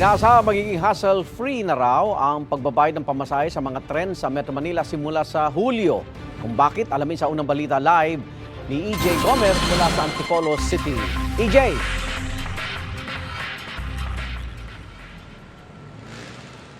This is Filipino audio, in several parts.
Inaasahan magiging hassle-free na raw ang pagbabayad ng pamasahe sa mga tren sa Metro Manila simula sa Hulyo. Kung bakit, alamin sa unang balita live ni EJ Gomez mula sa Antipolo City. EJ!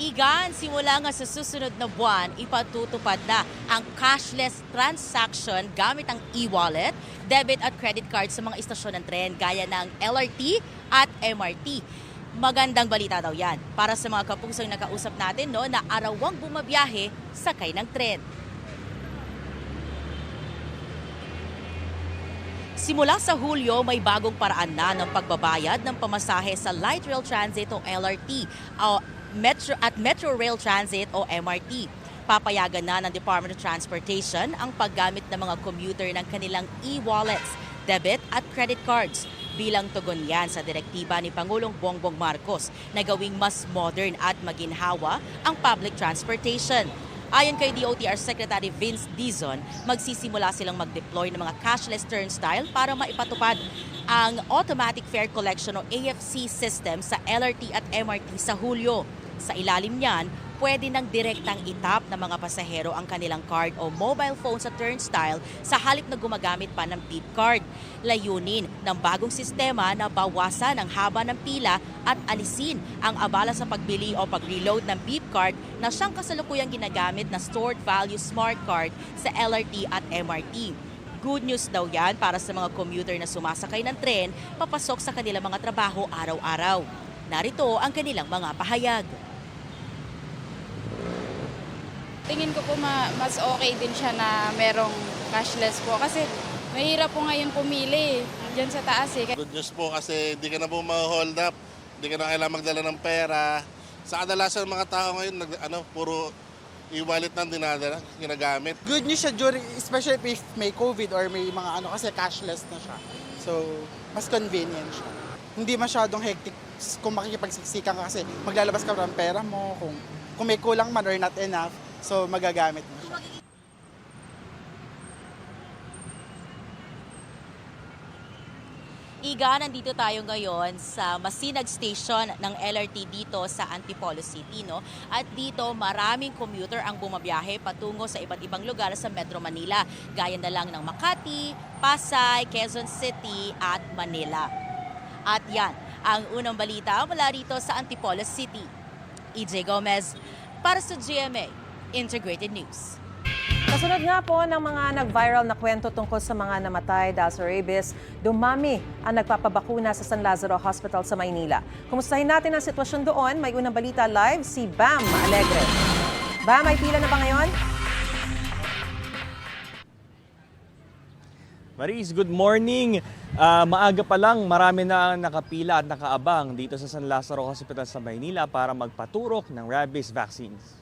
Igan, simula nga sa susunod na buwan, ipatutupad na ang cashless transaction gamit ang e-wallet, debit at credit card sa mga istasyon ng tren gaya ng LRT at MRT. Magandang balita daw yan para sa mga kapusang nakausap natin no, na arawang bumabiyahe sakay ng tren. Simula sa Hulyo, may bagong paraan na ng pagbabayad ng pamasahe sa Light Rail Transit o LRT o Metro, at Metro Rail Transit o MRT. Papayagan na ng Department of Transportation ang paggamit ng mga commuter ng kanilang e-wallets, debit at credit cards. Bilang tugon yan sa direktiba ni Pangulong Bongbong Marcos na gawing mas modern at maginhawa ang public transportation. Ayon kay DOTR Secretary Vince Dizon, magsisimula silang mag-deploy ng mga cashless turnstile para maipatupad ang automatic fare collection o AFC system sa LRT at MRT sa Hulyo. Sa ilalim niyan, pwede nang direktang itap ng mga pasahero ang kanilang card o mobile phone sa turnstile sa halip na gumagamit pa ng beep card. Layunin ng bagong sistema na bawasan ang haba ng pila at alisin ang abala sa pagbili o pag-reload ng beep card na siyang kasalukuyang ginagamit na stored value smart card sa LRT at MRT. Good news daw yan para sa mga commuter na sumasakay ng tren papasok sa kanilang mga trabaho araw-araw. Narito ang kanilang mga pahayag. Tingin ko po ma- mas okay din siya na merong cashless po kasi mahirap po ngayon pumili dyan sa taas eh. Good news po kasi hindi ka na po ma-hold up, hindi ka na kailangan magdala ng pera. Sa kadalasan ng mga tao ngayon, nag, ano, puro e-wallet na dinadala, ginagamit. good news siya during, especially if may COVID or may mga ano kasi cashless na siya. So, mas convenient siya. Hindi masyadong hectic kung makikipagsiksikan ka kasi maglalabas ka ng pera mo, kung, kung may kulang man or not enough, so magagamit mo siya. Iga, nandito tayo ngayon sa Masinag Station ng LRT dito sa Antipolo City. No? At dito maraming commuter ang bumabiyahe patungo sa iba't ibang lugar sa Metro Manila. Gaya na lang ng Makati, Pasay, Quezon City at Manila. At yan, ang unang balita mula rito sa Antipolo City. EJ Gomez para sa GMA Integrated News. Kasunod nga po ng mga nag-viral na kwento tungkol sa mga namatay dahil sa rabies, dumami ang nagpapabakuna sa San Lazaro Hospital sa Maynila. Kumustahin natin ang sitwasyon doon. May unang balita live si Bam Alegre. Bam, may pila na ba ngayon? Maris, good morning. Ah, maaga pa lang, marami na ang nakapila at nakaabang dito sa San Lazaro Hospital sa Maynila para magpaturok ng rabies vaccines.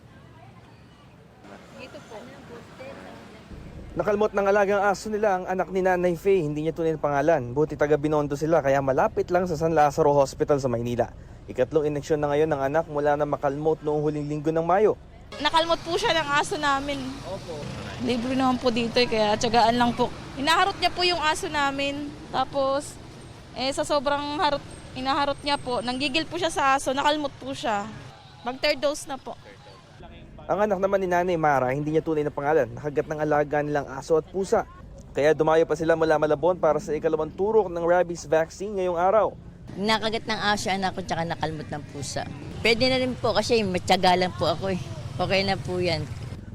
Nakalmot ng alagang aso nila ang anak ni Nanay Faye, hindi niya tunay na pangalan. Buti taga Binondo sila kaya malapit lang sa San Lazaro Hospital sa Maynila. Ikatlong ineksyon na ngayon ng anak mula na makalmot noong huling linggo ng Mayo. Nakalmot po siya ng aso namin. Opo. Libre naman po dito eh, kaya tsagaan lang po. Hinaharot niya po yung aso namin. Tapos, eh, sa sobrang harot, hinaharot niya po, nanggigil po siya sa aso, nakalmot po siya. Mag third dose na po. Ang anak naman ni Nanay Mara, hindi niya tunay na pangalan. Nakagat ng alaga nilang aso at pusa. Kaya dumayo pa sila mula Malabon para sa ikalawang turok ng rabies vaccine ngayong araw. Nakagat ng aso anak ko tsaka nakalmot ng pusa. Pwede na rin po kasi matyaga lang po ako eh. Okay na po yan.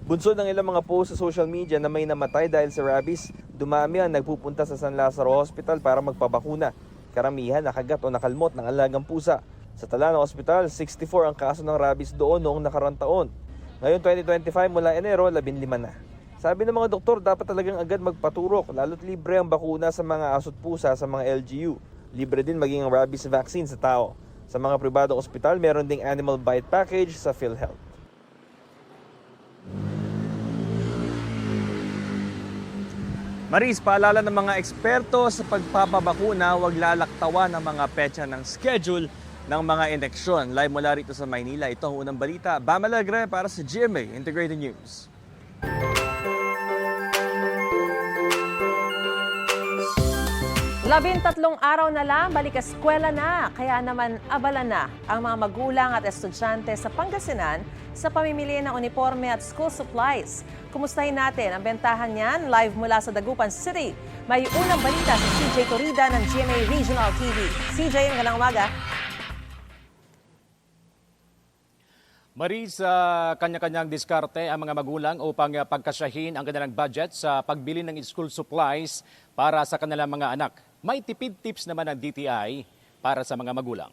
Bunsod ng ilang mga post sa social media na may namatay dahil sa rabies, dumami ang nagpupunta sa San Lazaro Hospital para magpabakuna. Karamihan nakagat o nakalmot ng alagang pusa. Sa Talana Hospital, 64 ang kaso ng rabies doon noong nakarang taon. Ngayon 2025 mula Enero, 15 na. Sabi ng mga doktor, dapat talagang agad magpaturok, lalo't libre ang bakuna sa mga aso't pusa sa mga LGU. Libre din maging ang rabies vaccine sa tao. Sa mga pribadong ospital, meron ding animal bite package sa PhilHealth. Maris, paalala ng mga eksperto sa pagpapabakuna, huwag lalaktawan ng mga petsa ng schedule ng mga ineksyon. Live mula rito sa Maynila, ito ang unang balita. Bam Alegre para sa GMA Integrated News. Labintatlong araw na lang, balik eskwela na. Kaya naman abala na ang mga magulang at estudyante sa Pangasinan sa pamimili ng uniforme at school supplies. Kumustahin natin ang bentahan niyan live mula sa Dagupan City. May unang balita si CJ Torida ng GMA Regional TV. CJ, magandang umaga. Mari sa kanya-kanyang diskarte ang mga magulang upang uh, pagkasyahin ang kanilang budget sa pagbili ng school supplies para sa kanilang mga anak. May tipid tips naman ng DTI para sa mga magulang.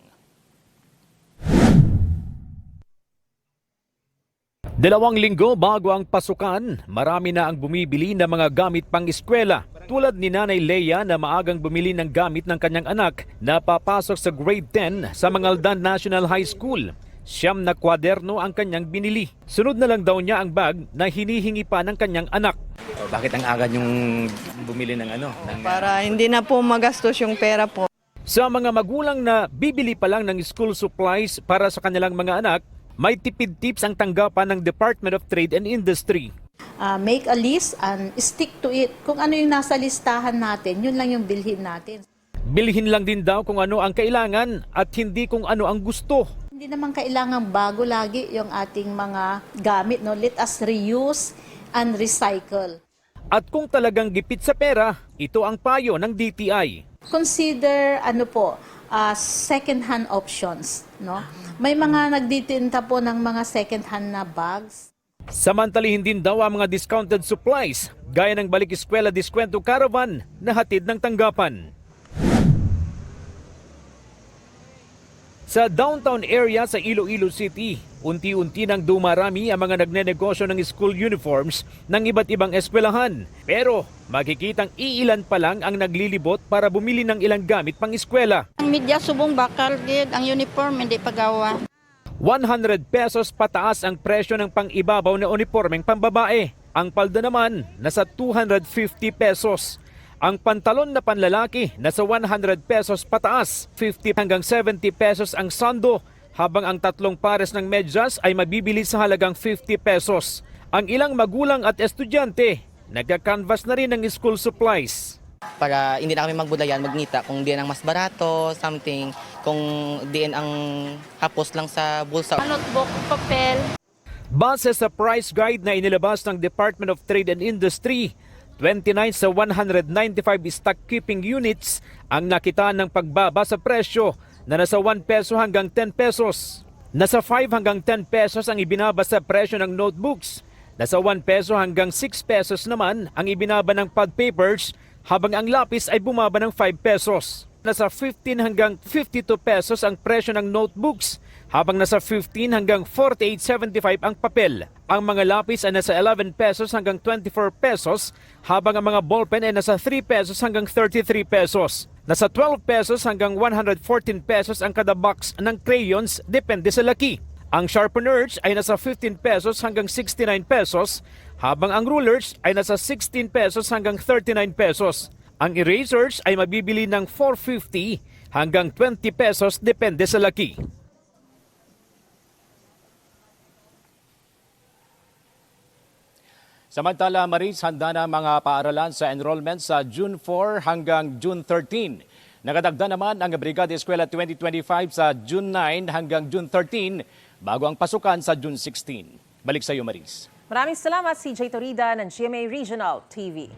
Dalawang linggo bago ang pasukan, marami na ang bumibili ng mga gamit pang eskwela. Tulad ni Nanay Leia na maagang bumili ng gamit ng kanyang anak na papasok sa grade 10 sa Mangaldan National High School. Siyam na kwaderno ang kanyang binili. Sunod na lang daw niya ang bag na hinihingi pa ng kanyang anak. Bakit ang agad yung bumili ng ano? Ng, Para hindi na po magastos yung pera po. Sa mga magulang na bibili pa lang ng school supplies para sa kanilang mga anak, may tipid tips ang tanggapan ng Department of Trade and Industry. uh, make a list and stick to it. Kung ano yung nasa listahan natin, yun lang yung bilhin natin. Bilhin lang din daw kung ano ang kailangan at hindi kung ano ang gusto. Hindi naman kailangan bago lagi yung ating mga gamit. No? Let us reuse and recycle. At kung talagang gipit sa pera, ito ang payo ng DTI. Consider ano po, uh, second-hand options. No? May mga nagtitinta po ng mga second-hand na bags. Samantalihin din daw ang mga discounted supplies gaya ng balik eskwela diskwento caravan na hatid ng tanggapan. Sa downtown area sa Iloilo City, unti-unti nang dumarami ang mga nagnenegosyo ng school uniforms ng iba't ibang eskwelahan. Pero makikitang iilan pa lang ang naglilibot para bumili ng ilang gamit pang eskwela. Ang media subong bakal gid ang uniform hindi pagawa. 100 pesos pataas ang presyo ng pang-ibabaw na uniformeng pambabae. Ang palda naman, nasa 250 pesos. Ang pantalon na panlalaki, nasa 100 pesos pataas. 50 hanggang 70 pesos ang sando, habang ang tatlong pares ng medyas ay mabibili sa halagang 50 pesos. Ang ilang magulang at estudyante, nagka-canvas na rin ng school supplies. Para hindi na kami magbudayan, magnita kung diyan ang mas barato, something, kung diyan ang hapos lang sa bulsa. Notebook, papel. Base sa price guide na inilabas ng Department of Trade and Industry, 29 sa 195 stock keeping units ang nakita ng pagbaba sa presyo na nasa 1 peso hanggang 10 pesos. Nasa 5 hanggang 10 pesos ang ibinaba sa presyo ng notebooks. Nasa 1 peso hanggang 6 pesos naman ang ibinaba ng pad papers habang ang lapis ay bumaba ng 5 pesos. Nasa 15 hanggang 52 pesos ang presyo ng notebooks habang nasa 15 hanggang 48.75 ang papel. Ang mga lapis ay nasa 11 pesos hanggang 24 pesos habang ang mga ballpen ay nasa 3 pesos hanggang 33 pesos. Nasa 12 pesos hanggang 114 pesos ang kada box ng crayons depende sa laki. Ang sharpeners ay nasa 15 pesos hanggang 69 pesos habang ang rulers ay nasa 16 pesos hanggang 39 pesos. Ang erasers ay mabibili ng 450 hanggang 20 pesos depende sa laki. Samantala, Maris, handa na mga paaralan sa enrollment sa June 4 hanggang June 13. Nakadagda naman ang Brigada Eskwela 2025 sa June 9 hanggang June 13 bago ang pasukan sa June 16. Balik sa iyo, Maris. Maraming salamat CJ Torida ng GMA Regional TV.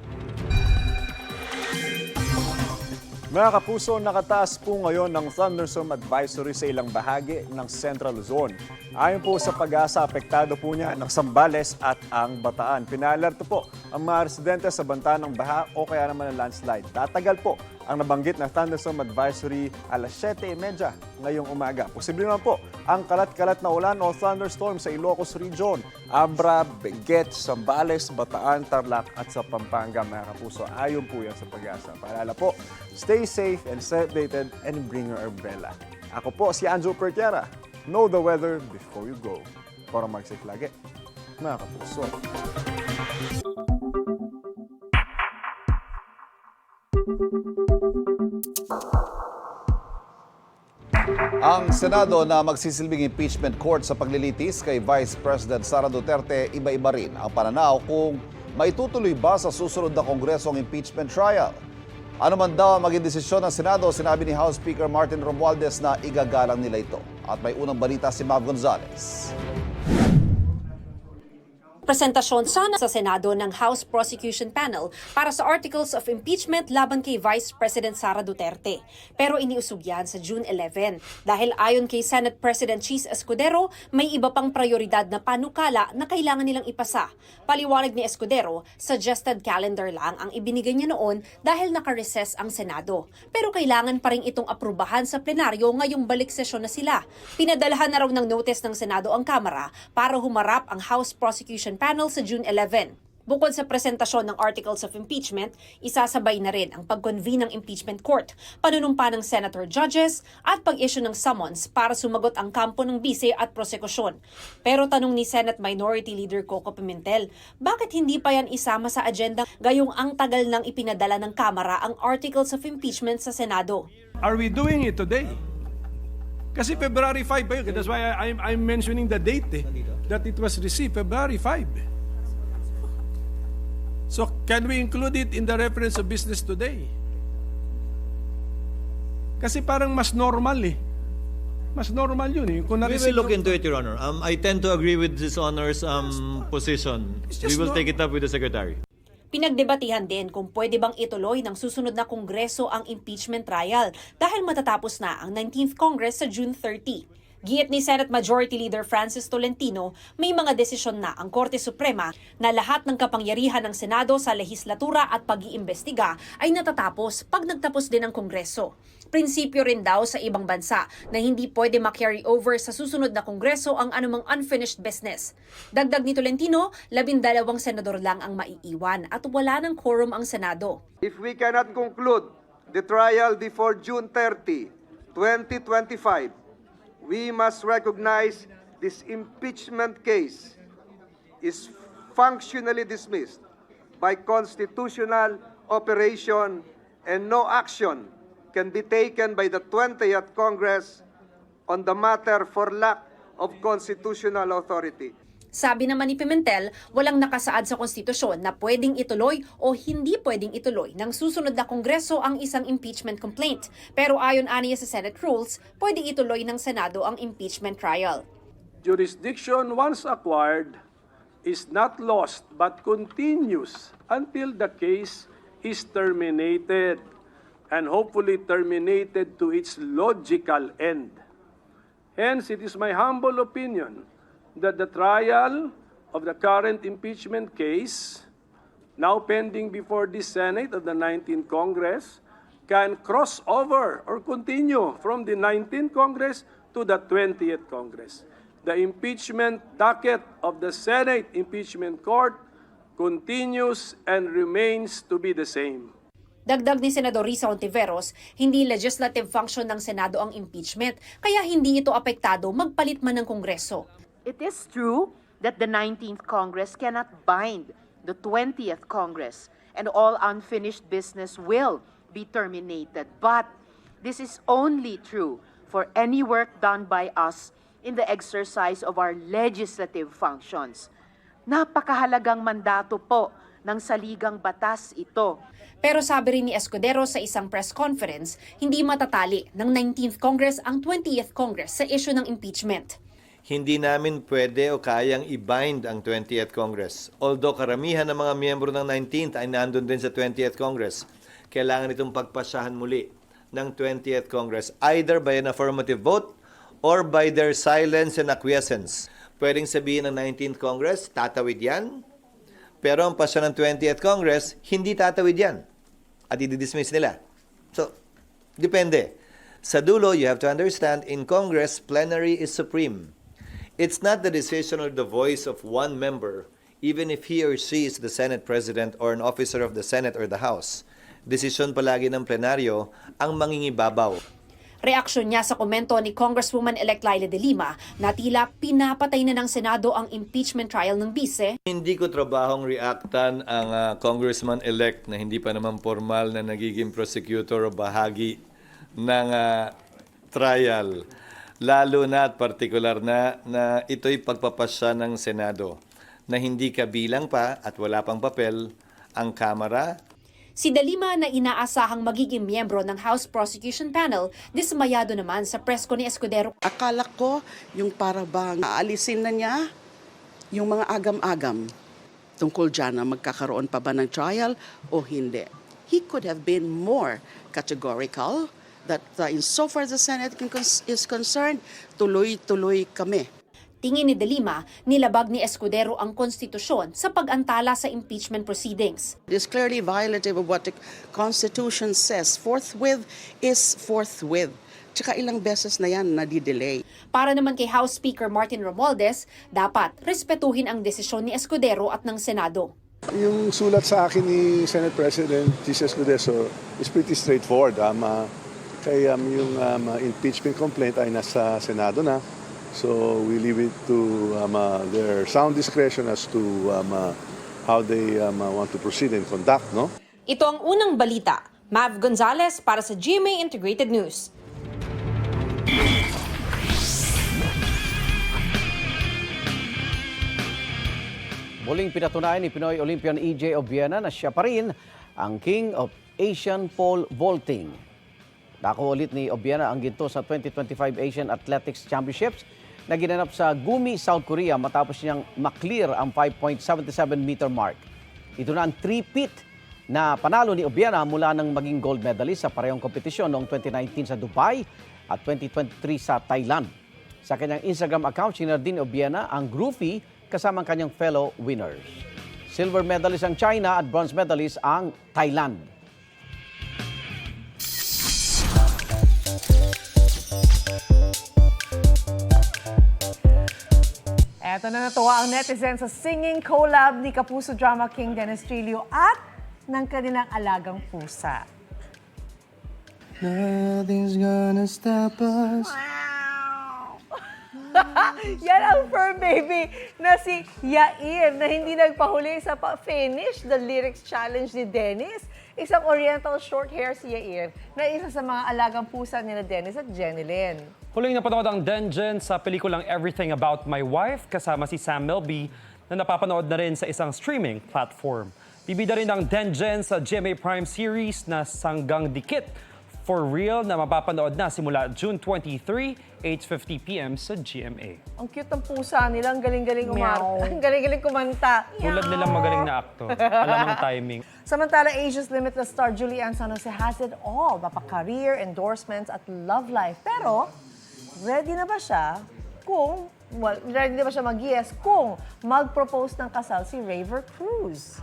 Mga kapuso, nakataas po ngayon ng thunderstorm advisory sa ilang bahagi ng Central Luzon. Ayon po sa pag-asa, apektado po niya ng Sambales at ang Bataan. Pinalerto po ang mga residente sa banta ng baha o kaya naman ng landslide. Tatagal po ang nabanggit na thunderstorm advisory alas 7.30 ngayong umaga. Posible naman po ang kalat-kalat na ulan o thunderstorm sa Ilocos Region, Abra, Benguet, Sambales, Bataan, Tarlac at sa Pampanga mga kapuso. Ayon po yan sa pag-asa. Paalala po, stay safe and stay updated and bring your umbrella. Ako po si Anjo Pertiara. Know the weather before you go. Para mag-safe lagi. Mga kapuso. Ang Senado na magsisilbing impeachment court sa paglilitis kay Vice President Sara Duterte, iba-iba rin ang pananaw kung maitutuloy ba sa susunod na Kongreso ang impeachment trial. Ano man daw ang maging desisyon ng Senado, sinabi ni House Speaker Martin Romualdez na igagalang nila ito. At may unang balita si Mav Gonzalez. Presentasyon sana sa Senado ng House Prosecution Panel para sa articles of impeachment laban kay Vice President Sara Duterte. Pero iniusog yan sa June 11 dahil ayon kay Senate President Cheese Escudero, may iba pang prioridad na panukala na kailangan nilang ipasa. Paliwanag ni Escudero, suggested calendar lang ang ibinigay niya noon dahil nakareses ang Senado. Pero kailangan pa rin itong aprubahan sa plenaryo ngayong balik sesyon na sila. Pinadalahan na raw ng notice ng Senado ang Kamara para humarap ang House Prosecution Panel sa June 11. Bukod sa presentasyon ng articles of impeachment, isasabay na rin ang pag-convene ng impeachment court, panunumpa ng senator judges, at pag-issue ng summons para sumagot ang kampo ng bise at prosekusyon. Pero tanong ni Senate Minority Leader Coco Pimentel, bakit hindi pa yan isama sa agenda gayong ang tagal nang ipinadala ng Kamara ang articles of impeachment sa Senado? Are we doing it today? Kasi February 5 pa yun. That's why I'm, I'm mentioning the date eh, that it was received, February 5. So can we include it in the reference of business today? Kasi parang mas normal eh. Mas normal yun eh. Kung We na-receive will look into it, Your Honor. Um, I tend to agree with His Honor's um, position. We will take it up with the Secretary. Pinagdebatihan din kung pwede bang ituloy ng susunod na Kongreso ang impeachment trial dahil matatapos na ang 19th Congress sa June 30. Giit ni Senate Majority Leader Francis Tolentino, may mga desisyon na ang Korte Suprema na lahat ng kapangyarihan ng Senado sa lehislatura at pag-iimbestiga ay natatapos pag nagtapos din ang Kongreso. Prinsipyo rin daw sa ibang bansa na hindi pwede ma-carry over sa susunod na Kongreso ang anumang unfinished business. Dagdag ni Tolentino, labindalawang senador lang ang maiiwan at wala ng quorum ang Senado. If we cannot conclude the trial before June 30, 2025, we must recognize this impeachment case is functionally dismissed by constitutional operation and no action can be taken by the 20th Congress on the matter for lack of constitutional authority. Sabi naman ni Pimentel, walang nakasaad sa konstitusyon na pwedeng ituloy o hindi pwedeng ituloy ng susunod na kongreso ang isang impeachment complaint. Pero ayon aniya sa Senate rules, pwede ituloy ng Senado ang impeachment trial. jurisdiction once acquired is not lost but continues until the case is terminated and hopefully terminated to its logical end. Hence, it is my humble opinion that the trial of the current impeachment case, now pending before the Senate of the 19th Congress, can cross over or continue from the 19th Congress to the 20th Congress. The impeachment docket of the Senate Impeachment Court continues and remains to be the same. Dagdag ni Senador Risa Ontiveros, hindi legislative function ng Senado ang impeachment, kaya hindi ito apektado magpalit man ng Kongreso. It is true that the 19th Congress cannot bind the 20th Congress and all unfinished business will be terminated. But this is only true for any work done by us in the exercise of our legislative functions. Napakahalagang mandato po ng saligang batas ito. Pero sabi rin ni Escudero sa isang press conference, hindi matatali ng 19th Congress ang 20th Congress sa issue ng impeachment. Hindi namin pwede o kayang i-bind ang 20th Congress. Although karamihan ng mga miyembro ng 19th ay nandun din sa 20th Congress, kailangan itong pagpasahan muli ng 20th Congress either by an affirmative vote or by their silence and acquiescence. Pwedeng sabihin ng 19th Congress, tatawid yan, pero ang pasya ng 20th Congress, hindi tatawid yan. At i-dismiss nila. So, depende. Sa dulo, you have to understand, in Congress, plenary is supreme. It's not the decision or the voice of one member, even if he or she is the Senate President or an officer of the Senate or the House. Desisyon palagi ng plenaryo ang mangingibabaw. Reaksyon niya sa komento ni Congresswoman-elect Laila de Lima na tila pinapatay na ng Senado ang impeachment trial ng bise Hindi ko trabahong reactan ang ah, congressman-elect na hindi pa naman formal na nagiging prosecutor o bahagi ng ah, trial. Lalo na at partikular na na ito'y pagpapasya ng Senado na hindi kabilang pa at wala pang papel ang Kamara. Si Dalima na inaasahang magiging miyembro ng House Prosecution Panel, dismayado naman sa presko ni Escudero. Akala ko yung para bang aalisin na niya yung mga agam-agam. Tungkol dyan na magkakaroon pa ba ng trial o hindi. He could have been more categorical that uh, in so far as the Senate can- is concerned, tuloy-tuloy kami. Tingin ni De Lima, nilabag ni Escudero ang konstitusyon sa pag-antala sa impeachment proceedings. It is clearly violative of what the Constitution says. Forthwith is forthwith. Tsaka ilang beses na yan nadidelay. Para naman kay House Speaker Martin Romualdez, dapat respetuhin ang desisyon ni Escudero at ng Senado. Yung sulat sa akin ni Senate President Jesus Gudeso is pretty straightforward. Um, uh, kaya um, yung um, uh, impeachment complaint ay nasa Senado na. So we leave it to um, uh, their sound discretion as to um, uh, how they um, uh, want to proceed and conduct, no? Ito ang unang balita. Mav Gonzalez para sa GMA Integrated News. Muling pinatunayan ni Pinoy Olympian EJ Obiena na siya pa rin ang King of Asian Pole Vaulting. Dako ulit ni Obiena ang ginto sa 2025 Asian Athletics Championships na ginanap sa Gumi, South Korea matapos niyang maklear ang 5.77 meter mark. Ito na ang three-peat na panalo ni Obiena mula nang maging gold medalist sa parehong kompetisyon noong 2019 sa Dubai at 2023 sa Thailand. Sa kanyang Instagram account, sinare din ni Obiena ang groupie kasama ang kanyang fellow winners. Silver medalist ang China at bronze medalist ang Thailand. Eto na natuwa ang netizen sa singing collab ni Kapuso Drama King Dennis Trillo at ng kanilang alagang pusa. Nothing's gonna stop us. Yan ang fur baby na si Yair na hindi nagpahuli sa pa-finish the lyrics challenge ni Dennis. Isang oriental short hair si Yair na isa sa mga alagang pusa ni na Dennis at Jenny Lynn. Huling napanood ang Denjen sa pelikulang Everything About My Wife kasama si Sam Melby na napapanood na rin sa isang streaming platform. Bibida rin ang Denjen sa GMA Prime series na Sanggang Dikit for real na mapapanood na simula June 23, 8.50pm sa GMA. Ang cute ng pusa nila, ang galing-galing umar. Meow. Ang galing-galing kumanta. Tulad nilang magaling na akto. Alam ang timing. Samantala, Asia's Limitless star Julianne San Jose has it all. Mapa-career, endorsements, at love life. Pero, ready na ba siya kung, well, ready na ba siya mag-yes kung mag-propose ng kasal si Raver Cruz?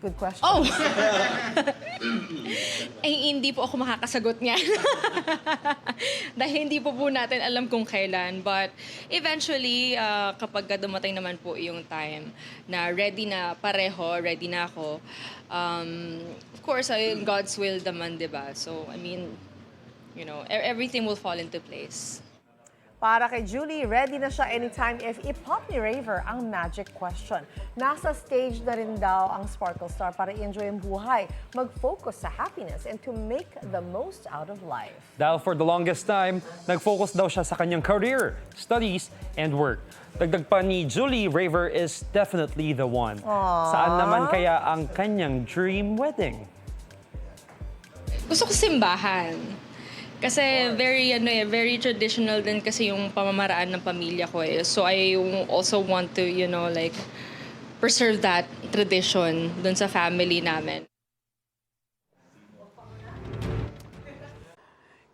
Good question. Oh! Ay, hindi po ako makakasagot niyan. Dahil hindi po po natin alam kung kailan. But eventually, ah, kapag ka dumating naman po yung time na ready na pareho, ready na ako, um, of course, ay, God's will naman, di ba? So, I mean, you know, e- everything will fall into place. Para kay Julie, ready na siya anytime if i-pop ni Raver ang magic question. Nasa stage na rin daw ang Sparkle Star para i-enjoy ang buhay, mag-focus sa happiness, and to make the most out of life. Dahil for the longest time, nag-focus daw siya sa kanyang career, studies, and work. Dagdag pa ni Julie, Raver is definitely the one. Aww. Saan naman kaya ang kanyang dream wedding? Gusto ko simbahan. Kasi very ano eh, very traditional din kasi yung pamamaraan ng pamilya ko eh. So I also want to, you know, like preserve that tradition dun sa family namin.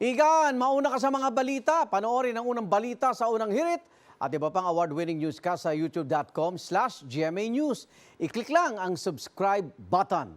Igan, mauna ka sa mga balita. Panoorin ang unang balita sa unang hirit at iba pang award-winning newscast sa youtube.com slash GMA News. I-click lang ang subscribe button.